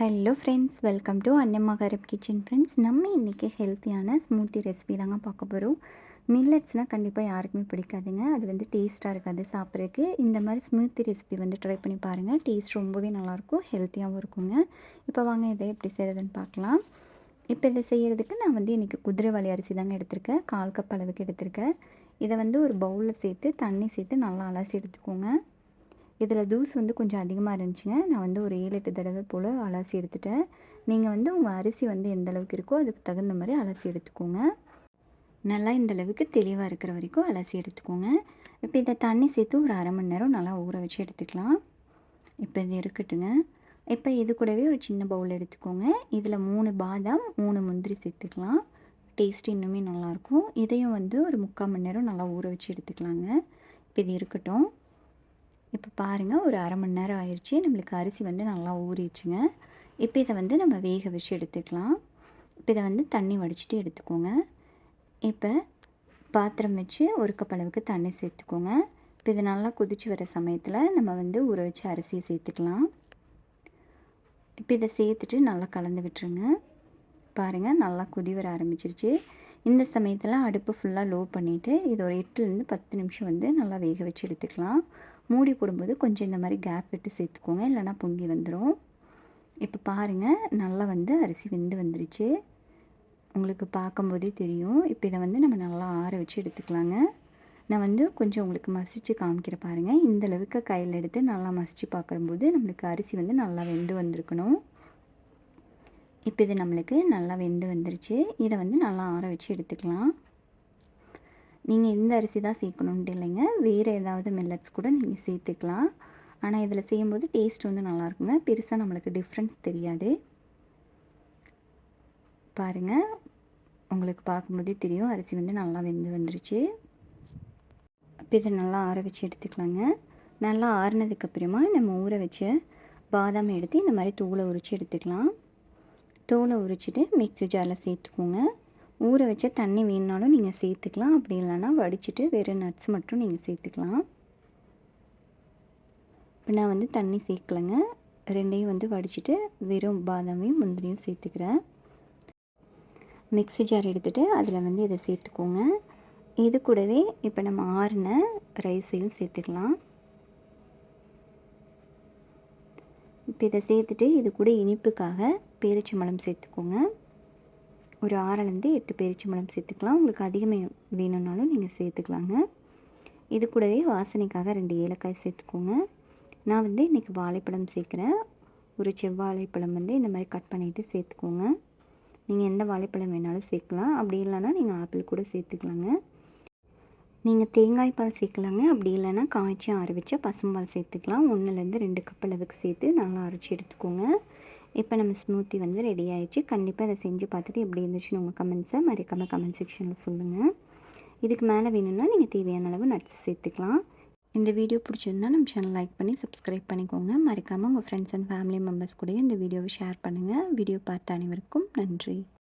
Hello friends welcome to Annamma curb kitchen friends நம்ம இன்றைக்கி ஹெல்த்தியான ஸ்மூத்தி ரெசிபி தாங்க பார்க்க போகிறோம் மில்லட்ஸ்னால் கண்டிப்பாக யாருக்குமே பிடிக்காதுங்க. அது வந்து டேஸ்ட்டாக இருக்காது சாப்பிட்றதுக்கு. இந்த மாதிரி ஸ்மூத்தி ரெசிபி வந்து ட்ரை பண்ணி பாருங்கள் டேஸ்ட் ரொம்பவே நல்லாயிருக்கும் ஹெல்த்தியாகவும் இருக்குங்க. இப்போ வாங்க இதை எப்படி செய்கிறதுன்னு பார்க்கலாம். இப்போ இதை செய்கிறதுக்கு நான் வந்து இன்றைக்கி குதிரைவாளி அரிசி தாங்க எடுத்திருக்கேன். கால் கப் அளவுக்கு எடுத்திருக்கேன். இதை வந்து ஒரு பவுலில் சேர்த்து தண்ணி சேர்த்து நல்லா அலசி எடுத்துக்கோங்க. இதில் தூசு வந்து கொஞ்சம் அதிகமாக இருந்துச்சுங்க. நான் வந்து ஒரு ஏழு எட்டு தடவை போல் அலசி எடுத்துட்டேன். நீங்கள் வந்து உங்கள் அரிசி வந்து எந்த அளவுக்கு இருக்கோ அதுக்கு தகுந்த மாதிரி அலசி எடுத்துக்கோங்க. நல்லா இந்த அளவுக்கு தெளிவாக இருக்கிற வரைக்கும் அலசி எடுத்துக்கோங்க. இப்போ இதை தண்ணி சேர்த்து ஒரு அரை மணி நேரம் நல்லா ஊற வச்சு எடுத்துக்கலாம். இப்போ இது இருக்கட்டுங்க. இப்போ இது கூடவே ஒரு சின்ன பவுல் எடுத்துக்கோங்க. இதில் மூணு பாதாம் மூணு முந்திரி சேர்த்துக்கலாம். டேஸ்ட் இன்னுமே நல்லாயிருக்கும். இதையும் வந்து ஒரு முக்கால் மணி நேரம் நல்லா ஊற வச்சு எடுத்துக்கலாங்க. இப்போ இது இருக்கட்டும். இப்போ பாருங்கள் ஒரு அரை மணி நேரம் ஆயிடுச்சு நம்மளுக்கு அரிசி வந்து நல்லா ஊறிடுச்சுங்க. இப்போ இதை வந்து நம்ம வேக வச்சு எடுத்துக்கலாம். இப்போ இதை வந்து தண்ணி வடிச்சிட்டு எடுத்துக்கோங்க. இப்போ பாத்திரம் வச்சு ஒரு கப் அளவுக்கு தண்ணி சேர்த்துக்கோங்க. இப்போ இது நல்லா கொதிச்சு வர சமயத்தில் நம்ம வந்து ஊற வச்சு அரிசியை சேர்த்துக்கலாம். இப்போ இதை சேர்த்துட்டு நல்லா கலந்து விட்டுருங்க. பாருங்கள் நல்லா கொதி வர ஆரம்பிச்சிருச்சு. இந்த சமயத்தில் அடுப்பு ஃபுல்லாக லோ பண்ணிவிட்டு இது ஒரு எட்டுலேருந்து பத்து நிமிஷம் வந்து நல்லா வேக வச்சு எடுத்துக்கலாம். மூடி போடும்போது கொஞ்சம் இந்த மாதிரி கேப் விட்டு சேர்த்துக்கோங்க இல்லைனா பொங்கி வந்துடும் இப்போ பாருங்கள் நல்லா வந்து அரிசி வெந்து வந்துருச்சு. உங்களுக்கு பார்க்கும்போதே தெரியும். இப்போ இதை வந்து நம்ம நல்லா ஆற வச்சு எடுத்துக்கலாங்க. நான் வந்து கொஞ்சம் உங்களுக்கு மசித்து காமிக்கிற பாருங்கள் இந்த அளவுக்கு கையில் எடுத்து நல்லா மசித்து பார்க்கும்போது நம்மளுக்கு அரிசி வந்து நல்லா வெந்து வந்திருக்கணும். இப்போ இது நம்மளுக்கு நல்லா வெந்து வந்துருச்சு. இதை வந்து நல்லா ஆற வச்சு எடுத்துக்கலாம். நீங்கள் இந்த அரிசி தான் சேர்க்கணுன்ட்டு இல்லைங்க. வேறு ஏதாவது மில்லட்ஸ் கூட நீங்கள் சேர்த்துக்கலாம். ஆனால் இதில் செய்யும்போது டேஸ்ட் வந்து நல்லாயிருக்குங்க பெருசாக நம்மளுக்கு டிஃப்ரென்ஸ் தெரியாது. பாருங்கள் உங்களுக்கு பார்க்கும்போதே தெரியும். அரிசி வந்து நல்லா வெந்து வந்துருச்சு. இப்போ இதை நல்லா ஆற வச்சு எடுத்துக்கலாங்க. நல்லா ஆறினதுக்கப்புறமா நம்ம ஊற வச்ச பாதாம் எடுத்து இந்த மாதிரி தூளை உரித்து எடுத்துக்கலாம். தோலை உரிச்சிட்டு மிக்ஸி ஜாரில் சேர்த்துக்கோங்க. ஊற வச்ச தண்ணி வேணுனாலும் நீங்கள் சேர்த்துக்கலாம். அப்படி இல்லைன்னா வடிச்சிட்டு வெறும் நட்ஸ் மட்டும் நீங்கள் சேர்த்துக்கலாம். இப்போ நான் வந்து தண்ணி சேர்க்கலைங்க. ரெண்டையும் வந்து வடிச்சிட்டு வெறும் பாதாமையும் முந்திரியும் சேர்த்துக்கிறேன். மிக்ஸி ஜார் எடுத்துகிட்டு அதில் வந்து இதை சேர்த்துக்கோங்க. இது கூடவே இப்போ நம்ம ஆறின ரைஸையும் சேர்த்துக்கலாம். இப்போ இதை சேர்த்துட்டு இது கூட இனிப்புக்காக பேரிச்சம்பழம் சேர்த்துக்கோங்க. ஒரு ஆறிலேருந்து எட்டு பேரிச்சம்பழம் சேர்த்துக்கலாம். உங்களுக்கு அதிகமாக வேணும்னாலும் நீங்கள் சேர்த்துக்கலாங்க. இது கூடவே வாசனைக்காக ரெண்டு ஏலக்காய் சேர்த்துக்கோங்க. நான் வந்து இன்றைக்கி வாழைப்பழம் சேர்க்குறேன். ஒரு செவ்வாழைப்பழம் வந்து இந்த மாதிரி கட் பண்ணிவிட்டு சேர்த்துக்கோங்க. நீங்கள் எந்த வாழைப்பழம் வேணாலும் சேர்க்கலாம். அப்படி இல்லைன்னா நீங்கள் ஆப்பிள் கூட சேர்த்துக்கலாங்க. நீங்கள் தேங்காய் பால் சேர்க்கலாங்க. அப்படி இல்லைன்னா காய்ச்சி ஆற வச்ச பசும்பால் சேர்த்துக்கலாம். ஒன்றுலேருந்து ரெண்டு கப் அளவுக்கு சேர்த்து நல்லா அரைச்சி எடுத்துக்கோங்க. இப்போ நம்ம ஸ்மூத்தி வந்து ரெடி ஆகிடுச்சு கண்டிப்பாக அதை செஞ்சு பார்த்துட்டு எப்படி இருந்துச்சுன்னு உங்கள் கமெண்ட்ஸை மறைக்காமல் கமெண்ட் செக்ஷனில் சொல்லுங்கள் இதுக்கு மேலே வேணும்னா நீங்கள் தேவையான அளவு நட்ஸ் சேர்த்துக்கலாம். இந்த வீடியோ பிடிச்சிருந்தா நம்ம சேனல் லைக் பண்ணி சப்ஸ்கிரைப் பண்ணிக்கோங்க. மறக்காமல் உங்கள் ஃப்ரெண்ட்ஸ் அண்ட் ஃபேமிலி மெம்பர்ஸ் கூட இந்த வீடியோவை ஷேர் பண்ணுங்கள் வீடியோ பார்த்த அனைவருக்கும் நன்றி.